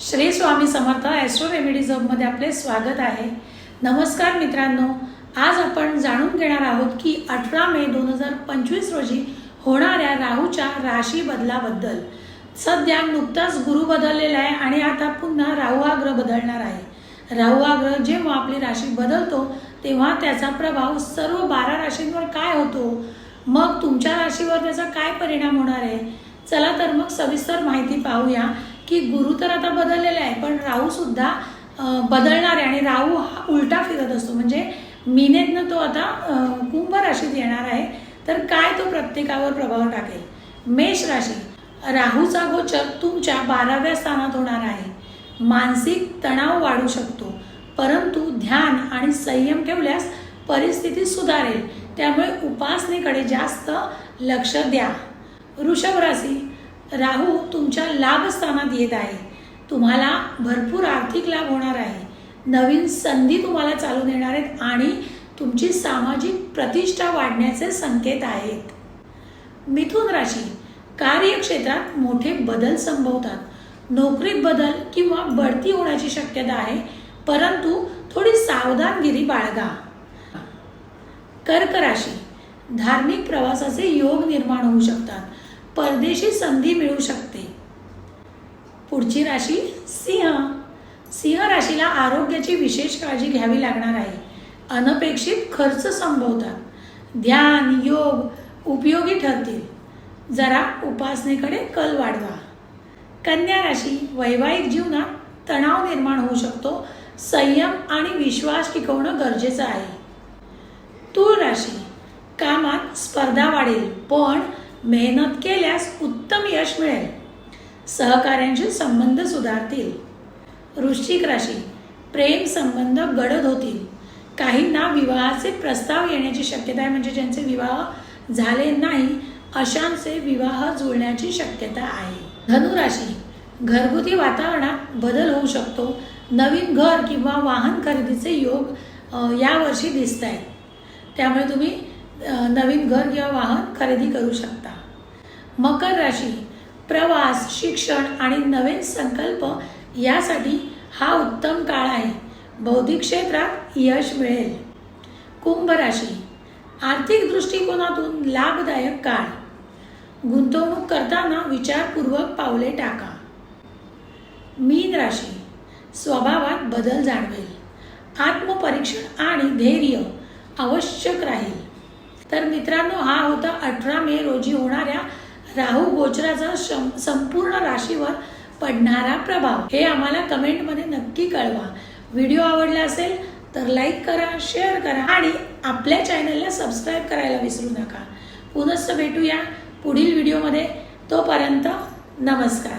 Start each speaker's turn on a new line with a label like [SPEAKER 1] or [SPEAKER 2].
[SPEAKER 1] Shri Swami Samarth astro remedies हबमध्ये आपले स्वागत आहे. नमस्कार मित्रांनो आज आपण जाणून घेणार आहोत की अठरा मे दोन हजार पंचवीस रोजी होणाऱ्या राहूच्या राशी बदलाबद्दल. सध्या नुकताच गुरु बदललेला आहे आणि आता पुन्हा राहू हा ग्रह बदलणार आहे. राहू हा ग्रह जेव्हा आपली राशी बदलतो तेव्हा त्याचा प्रभाव सर्व बारा राशींवर काय होतो? मग तुमच्या राशीवर त्याचा काय परिणाम होणार आहे? चला तर मग सविस्तर माहिती पाहूया. की गुरु तर आता बदललेला आहे पण राहू सुद्धा बदलणार आहे आणि राहू हा उलटा फिरत असतो. म्हणजे मीनेतनं तो आता कुंभ राशीत येणार आहे. तर काय तो प्रत्येकावर प्रभाव टाकेल? मेष राशी. राहूचा गोचर तुमच्या बाराव्या स्थानात होणार आहे. मानसिक तणाव वाढू शकतो. परंतु ध्यान आणि संयम ठेवल्यास परिस्थिती सुधारेल. त्यामुळे उपासनेकडे जास्त लक्ष द्या. वृषभ राशी. राहू तुमच्या लाभस्थानात येत आहे. तुम्हाला भरपूर आर्थिक लाभ होणार आहे. नवीन संधी तुम्हाला चालून येणार आहेत आणि तुमची सामाजिक प्रतिष्ठा वाढण्याचे संकेत आहेत. मिथुन राशी कार्यक्षेत्रात मोठे बदल संभवतात. नोकरीत बदल किंवा बढती होण्याची शक्यता आहे परंतु थोडी सावधानगिरी बाळगा. कर्क राशी धार्मिक प्रवासाचे योग निर्माण होऊ शकतात. परदेशी संधी मिळू शकते. पुढची राशी सिंह. सिंह राशीला आरोग्याची विशेष काळजी घ्यावी लागणार आहे. अनपेक्षित खर्च संभवतात. ध्यान योग उपयोगी ठरतील. जरा उपासनेकडे कल वाढवा. कन्या राशी वैवाहिक जीवनात तणाव निर्माण होऊ शकतो. संयम आणि विश्वास टिकवणं गरजेचं आहे. तूळ राशी. कामात स्पर्धा वाढेल पण मेहनत केल्यास उत्तम यश मिळेल. सहकाऱ्यांशी संबंध सुधारतील. वृश्चिक राशी प्रेम संबंध गडद होतील. काहींना विवाहाचे प्रस्ताव येण्याची शक्यता आहे म्हणजे ज्यांचे विवाह झाले नाही अशांचे विवाह जुळण्याची शक्यता आहे. धनुराशी घरगुती वातावरणात बदल होऊ शकतो. नवीन घर किंवा वाहन खरेदीचे योग यावर्षी दिसत आहेत त्यामुळे तुम्ही नवीन घर किंवा वाहन खरेदी करू शकता. मकर राशी प्रवास शिक्षण आणि नवीन संकल्प यासाठी हा उत्तम काळ आहे. बौद्धिक क्षेत्रात यश मिळेल. कुंभ राशी आर्थिक दृष्टिकोनातून लाभदायक काळ. गुंतवणूक करताना विचारपूर्वक पावले टाका. मीन राशी स्वभावात बदल जाणवेल. आत्मपरीक्षण आणि धैर्य आवश्यक राहील. तर मित्रांनो हा होता अठरा मे रोजी होणाऱ्या राहू गोचराचा संपूर्ण राशीवर पडणारा प्रभाव. हे आम्हाला कमेंटमध्ये नक्की कळवा. व्हिडिओ आवडला असेल तर लाईक करा शेअर करा आणि आपल्या चॅनलला सबस्क्राईब करायला विसरू नका. पुनश्च भेटूया पुढील व्हिडिओमध्ये. तोपर्यंत नमस्कार.